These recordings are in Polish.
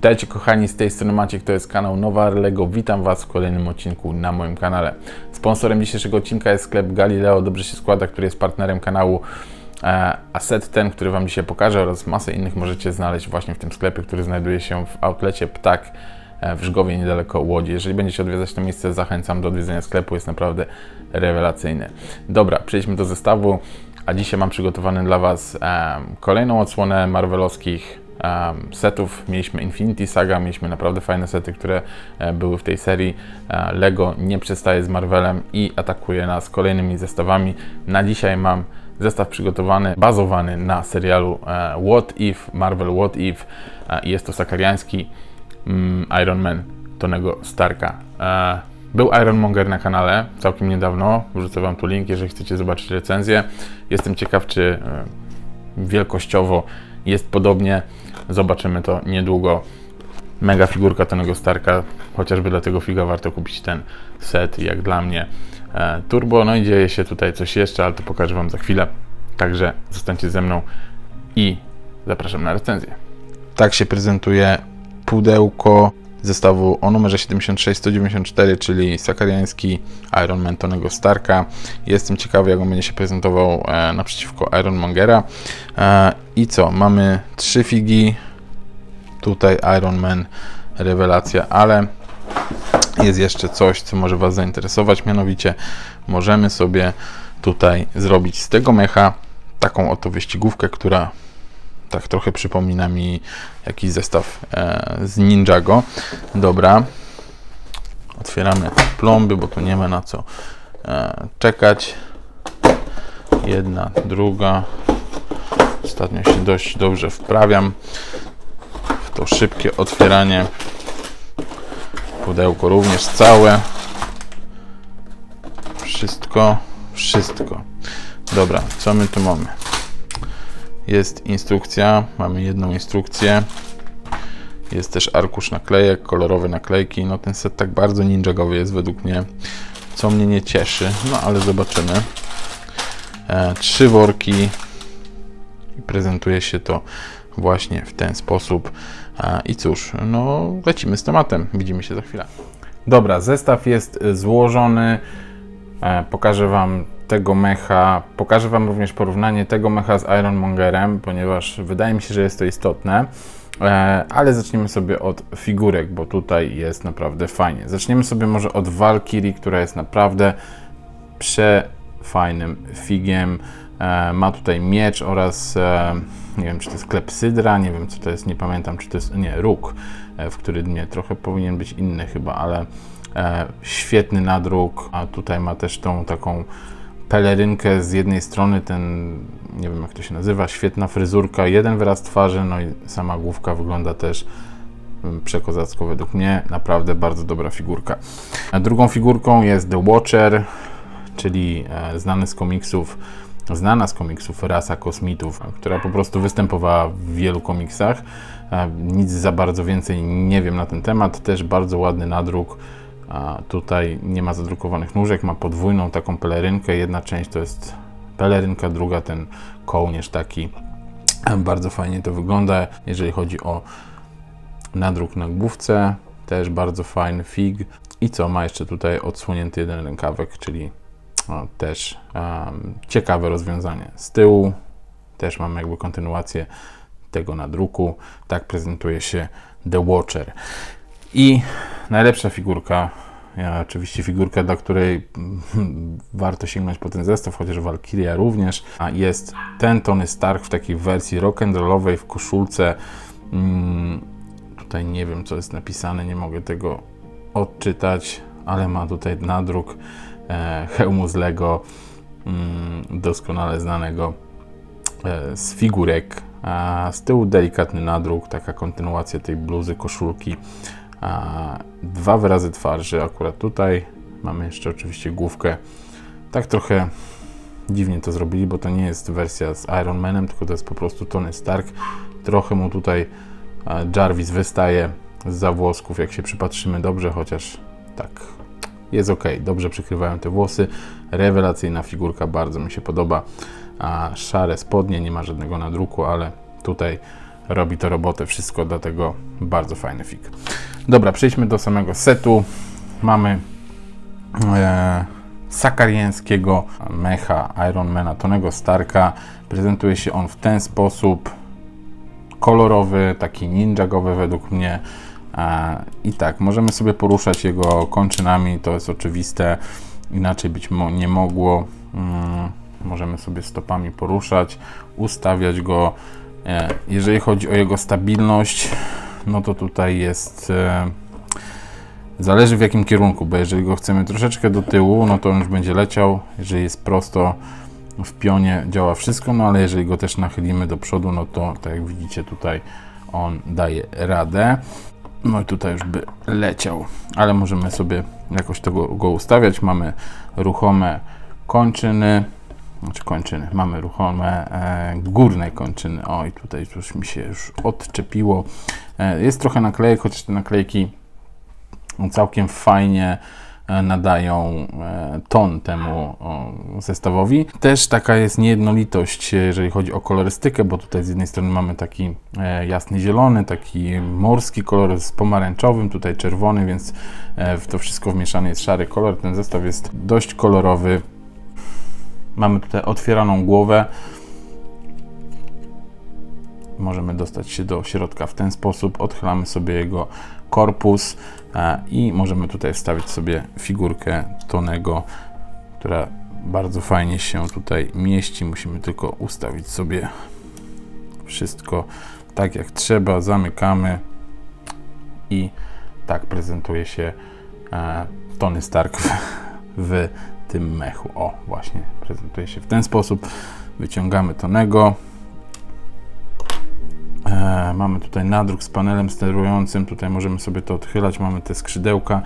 Witajcie kochani, z tej strony Maciek, to jest kanał Nowa Lego. Witam Was w kolejnym odcinku na moim kanale. Sponsorem dzisiejszego odcinka jest sklep Galileo Dobrze się składa, który jest partnerem kanału. E, A set ten, który Wam dzisiaj pokażę oraz masę innych możecie znaleźć właśnie w tym sklepie, który znajduje się w outlecie Ptak e, w Żgowie, niedaleko Łodzi. Jeżeli będziecie odwiedzać to miejsce, zachęcam do odwiedzenia sklepu, jest naprawdę rewelacyjny. Dobra, przejdźmy do zestawu, a dzisiaj mam przygotowany dla Was em, kolejną odsłonę marvelowskich setów. Mieliśmy Infinity Saga, mieliśmy naprawdę fajne sety, które e, były w tej serii. E, Lego nie przestaje z Marvelem i atakuje nas kolejnymi zestawami. Na dzisiaj mam zestaw przygotowany, bazowany na serialu e, What If, Marvel What If. Jest to sakariański mm, Iron Man Tonego Starka. Był Ironmonger na kanale całkiem niedawno. Wrzucę Wam tu link, jeżeli chcecie zobaczyć recenzję. Jestem ciekaw, czy wielkościowo jest podobnie. Zobaczymy to niedługo. Mega figurka Tonego Starka, chociażby dla tego figa warto kupić ten set, jak dla mnie. E, Turbo, no i dzieje się tutaj coś jeszcze, ale to pokażę Wam za chwilę. Także zostańcie ze mną i zapraszam na recenzję. Tak się prezentuje pudełko zestawu o numerze 76194, czyli sakariański Iron Man Tonego Starka. Jestem ciekawy, jak on będzie się prezentował e, naprzeciwko Ironmongera. E, I co? Mamy trzy figi. Tutaj Iron Man, rewelacja, ale jest jeszcze coś, co może Was zainteresować. Mianowicie możemy sobie tutaj zrobić z tego mecha taką oto wyścigówkę, która tak trochę przypomina mi jakiś zestaw e, z Ninjago. Dobra. Otwieramy plomby, bo tu nie ma na co e, czekać. Jedna, druga. Ostatnio się dość dobrze wprawiam w to szybkie otwieranie. Pudełko również całe. Wszystko, wszystko. Dobra, co my tu mamy? Jest instrukcja, mamy jedną instrukcję. Jest też arkusz naklejek, kolorowe naklejki. No ten set tak bardzo ninjagowy jest według mnie, co mnie nie cieszy, no ale zobaczymy. E, trzy worki i prezentuje się to właśnie w ten sposób. E, I cóż, no lecimy z tematem. Widzimy się za chwilę. Dobra, zestaw jest złożony. E, Pokażę Wam tego mecha. Pokażę Wam również porównanie tego mecha z Ironmongerem, ponieważ wydaje mi się, że jest to istotne. E, Ale zaczniemy sobie od figurek, bo tutaj jest naprawdę fajnie. Zaczniemy sobie może od Valkyrie, która jest naprawdę przefajnym figiem. E, Ma tutaj miecz oraz e, nie wiem, czy to jest klepsydra, nie wiem, co to jest, nie pamiętam, czy to jest, nie, róg, w który dnie trochę powinien być inny chyba, ale świetny nadruk, a tutaj ma też tą taką pelerynkę z jednej strony, ten, nie wiem jak to się nazywa, świetna fryzurka, jeden wyraz twarzy, no i sama główka wygląda też mm, przekozacko według mnie, naprawdę bardzo dobra figurka. Drugą figurką jest The Watcher, czyli e, znany z komiksów, znana z komiksów rasa kosmitów, która po prostu występowała w wielu komiksach. E, Nic za bardzo więcej nie wiem na ten temat, też bardzo ładny nadruk. Tutaj nie ma zadrukowanych nóżek, ma podwójną taką pelerynkę. Jedna część to jest pelerynka, druga ten kołnierz taki. Bardzo fajnie to wygląda, jeżeli chodzi o nadruk na główce. Też bardzo fajny fig. I co, ma jeszcze tutaj odsłonięty jeden rękawek, czyli no, też em, ciekawe rozwiązanie. Z tyłu też mamy jakby kontynuację tego nadruku. Tak prezentuje się The Watcher. I najlepsza figurka, ja, oczywiście figurka, dla której mm, warto sięgnąć po ten zestaw, chociaż Valkyria również, a jest ten Tony Stark w takiej wersji rock'n'rollowej w koszulce. Mm, tutaj nie wiem, co jest napisane, nie mogę tego odczytać, ale ma tutaj nadruk e, hełmu z Lego, mm, doskonale znanego e, z figurek. A z tyłu delikatny nadruk, taka kontynuacja tej bluzy, koszulki. A dwa wyrazy twarzy, akurat tutaj mamy jeszcze oczywiście główkę. Tak trochę dziwnie to zrobili, bo to nie jest wersja z Iron Manem, tylko to jest po prostu Tony Stark. Trochę mu tutaj Jarvis wystaje z włosków, jak się przypatrzymy dobrze, chociaż tak jest ok, dobrze przykrywają te włosy. Rewelacyjna figurka, bardzo mi się podoba. A szare spodnie, nie ma żadnego nadruku, ale tutaj robi to robotę, wszystko, dlatego bardzo fajny fig. Dobra, przejdźmy do samego setu. Mamy e, sakariańskiego mecha Ironmana Tonego Starka. Prezentuje się on w ten sposób kolorowy, taki ninjagowy według mnie. E, I tak, możemy sobie poruszać jego kończynami, to jest oczywiste, inaczej być mo nie mogło. Mm, możemy sobie stopami poruszać, ustawiać go. E, jeżeli chodzi o jego stabilność, no to tutaj jest. E, zależy w jakim kierunku, bo jeżeli go chcemy troszeczkę do tyłu, no to on już będzie leciał. Jeżeli jest prosto w pionie, działa wszystko, no ale jeżeli go też nachylimy do przodu, no to tak jak widzicie tutaj on daje radę. No i tutaj już by leciał, ale możemy sobie jakoś tego go ustawiać. Mamy ruchome kończyny, znaczy kończyny, mamy ruchome e, górne kończyny. O i tutaj już mi się już odczepiło. E, jest trochę naklejek, chociaż te naklejki całkiem fajnie e, nadają e, ton temu zestawowi. Też taka jest niejednolitość, jeżeli chodzi o kolorystykę, bo tutaj z jednej strony mamy taki e, jasny zielony, taki morski kolor z pomarańczowym, tutaj czerwony, więc e, w to wszystko wmieszany jest szary kolor. Ten zestaw jest dość kolorowy. Mamy tutaj otwieraną głowę. Możemy dostać się do środka w ten sposób. Odchylamy sobie jego korpus e, i możemy tutaj wstawić sobie figurkę Tonego, która bardzo fajnie się tutaj mieści. Musimy tylko ustawić sobie wszystko tak jak trzeba. Zamykamy i tak prezentuje się e, Tony Stark w, w tym mechu. O, właśnie, prezentuje się w ten sposób. Wyciągamy Tonego. E, mamy tutaj nadruk z panelem sterującym, tutaj możemy sobie to odchylać, mamy te skrzydełka.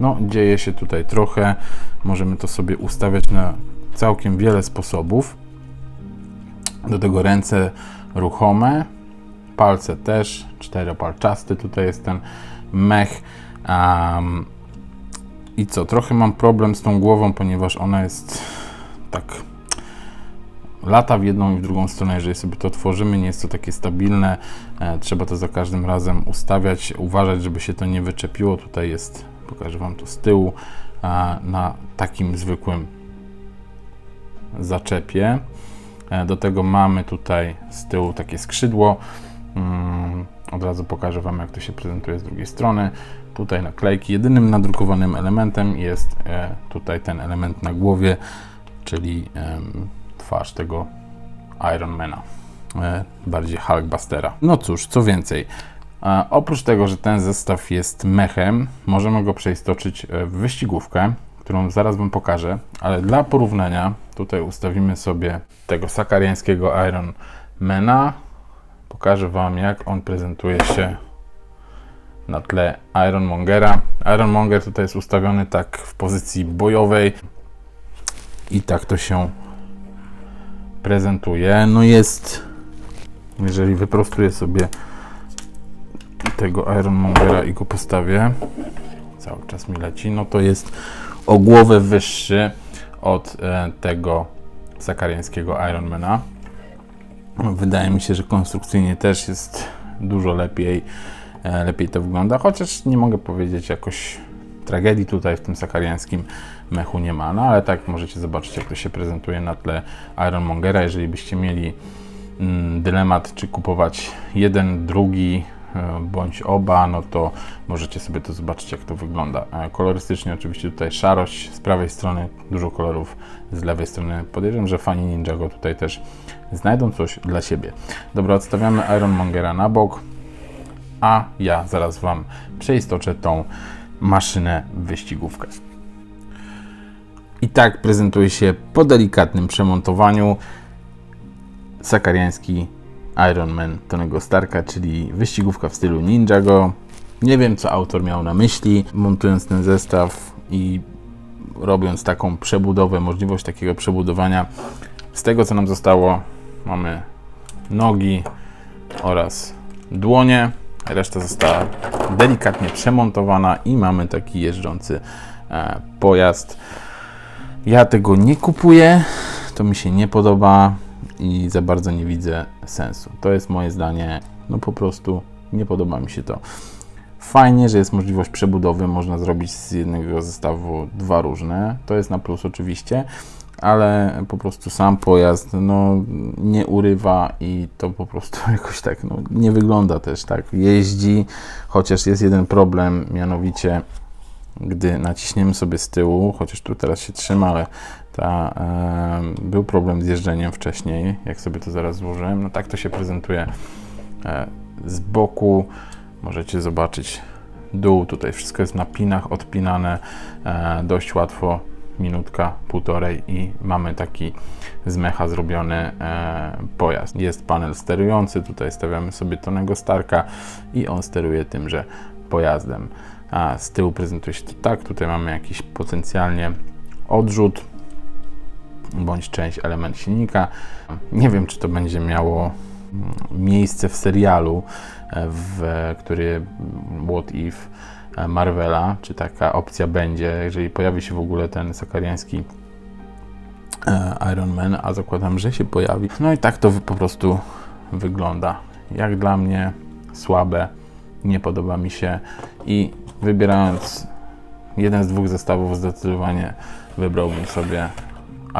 No, dzieje się tutaj trochę. Możemy to sobie ustawiać na całkiem wiele sposobów. Do tego ręce ruchome, palce też, czteropalczasty. Tutaj jest ten mech. Um, I co, trochę mam problem z tą głową, ponieważ ona jest tak lata w jedną i w drugą stronę, jeżeli sobie to tworzymy, nie jest to takie stabilne, e, trzeba to za każdym razem ustawiać, uważać, żeby się to nie wyczepiło. Tutaj jest, pokażę Wam to z tyłu, a, na takim zwykłym zaczepie. E, do tego mamy tutaj z tyłu takie skrzydło. Mm, Od razu pokażę Wam, jak to się prezentuje z drugiej strony. Tutaj naklejki. Jedynym nadrukowanym elementem jest e, tutaj ten element na głowie, czyli twarz tego Ironmana, e, bardziej Hulkbustera. No cóż, co więcej, oprócz tego, że ten zestaw jest mechem, możemy go przeistoczyć e, w wyścigówkę, którą zaraz Wam pokażę, ale dla porównania tutaj ustawimy sobie tego sakariańskiego Ironmana. Pokażę Wam, jak on prezentuje się na tle Ironmongera. Ironmonger tutaj jest ustawiony tak w pozycji bojowej i tak to się prezentuje. No jest, jeżeli wyprostuję sobie tego Ironmongera i go postawię, cały czas mi leci, no to jest o głowę wyższy od e, tego zakariańskiego Ironmana. Wydaje mi się, że konstrukcyjnie też jest dużo lepiej, lepiej to wygląda, chociaż nie mogę powiedzieć jakoś tragedii tutaj w tym sakariańskim mechu nie ma, no ale tak możecie zobaczyć jak to się prezentuje na tle Ironmongera, jeżeli byście mieli mm, dylemat czy kupować jeden, drugi e, bądź oba, no to możecie sobie to zobaczyć jak to wygląda. E, Kolorystycznie oczywiście tutaj szarość z prawej strony, dużo kolorów z lewej strony. Podejrzewam, że fani Ninjago tutaj też znajdą coś dla siebie. Dobra, odstawiamy Ironmongera na bok, a ja zaraz Wam przeistoczę tą maszynę wyścigówkę. I tak prezentuje się po delikatnym przemontowaniu sakariański Iron Man Tonego Starka, czyli wyścigówka w stylu Ninjago. Nie wiem, co autor miał na myśli, montując ten zestaw i robiąc taką przebudowę, możliwość takiego przebudowania. Z tego, co nam zostało, mamy nogi oraz dłonie. Reszta została delikatnie przemontowana i mamy taki jeżdżący e, pojazd. Ja tego nie kupuję, to mi się nie podoba i za bardzo nie widzę sensu. To jest moje zdanie. no po prostu nie podoba mi się to. Fajnie, że jest możliwość przebudowy, można zrobić z jednego zestawu dwa różne, to jest na plus oczywiście, ale po prostu sam pojazd no, nie urywa i to po prostu jakoś tak no, nie wygląda też tak. Jeździ, chociaż jest jeden problem, mianowicie gdy naciśniemy sobie z tyłu, chociaż tu teraz się trzyma, ale ta, e, był problem z jeżdżeniem wcześniej, jak sobie to zaraz złożyłem, no tak to się prezentuje e, z boku. Możecie zobaczyć dół, tutaj wszystko jest na pinach odpinane, e, dość łatwo, minutka, półtorej i mamy taki z mecha zrobiony e, pojazd. Jest panel sterujący, tutaj stawiamy sobie Tonego Starka i on steruje tymże pojazdem. A z tyłu prezentuje się to tak, tutaj mamy jakiś potencjalnie odrzut bądź część element silnika. Nie wiem, czy to będzie miało mm, miejsce w serialu, e, w który What If Marvela, czy taka opcja będzie, jeżeli pojawi się w ogóle ten sakariański e, Iron Man, a zakładam, że się pojawi. No i tak to po prostu wygląda. Jak dla mnie słabe, nie podoba mi się i wybierając jeden z dwóch zestawów zdecydowanie wybrałbym sobie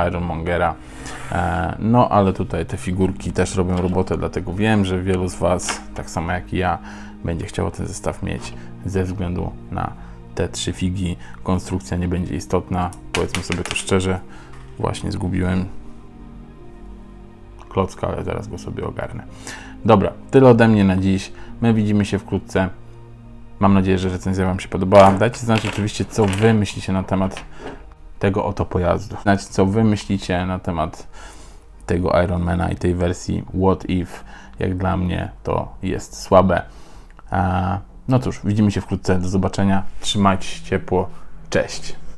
Ironmongera. E, No, ale tutaj te figurki też robią robotę, dlatego wiem, że wielu z Was, tak samo jak i ja, będzie chciało ten zestaw mieć ze względu na te trzy figi. Konstrukcja nie będzie istotna, powiedzmy sobie to szczerze. Właśnie zgubiłem klocka, ale zaraz go sobie ogarnę. Dobra, tyle ode mnie na dziś. My widzimy się wkrótce. Mam nadzieję, że recenzja Wam się podobała. Dajcie znać oczywiście, co Wy myślicie na temat tego oto pojazdu. Znać, co Wy myślicie na temat tego Ironmana i tej wersji What If. Jak dla mnie to jest słabe. No cóż, widzimy się wkrótce. Do zobaczenia. Trzymajcie się ciepło. Cześć.